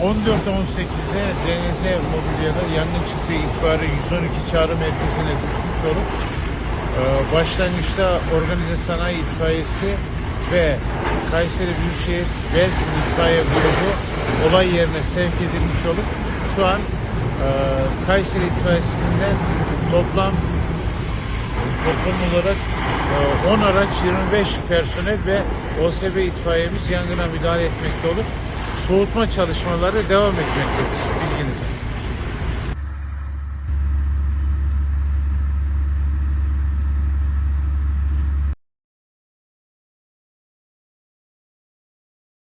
14-18'de DNZ mobilyada yangın çıktığı itibariyle 112 çağrı merkezine düşmüş olup e, başlangıçta organize sanayi itfaiyesi ve Kayseri Büyükşehir Belsin itfaiye grubu olay yerine sevk edilmiş olup şu an e, Kayseri itfaiyesinden toplam toplam olarak e, 10 araç 25 personel ve OSB itfaiyemiz yangına müdahale etmekte olup soğutma çalışmaları devam etmektedir.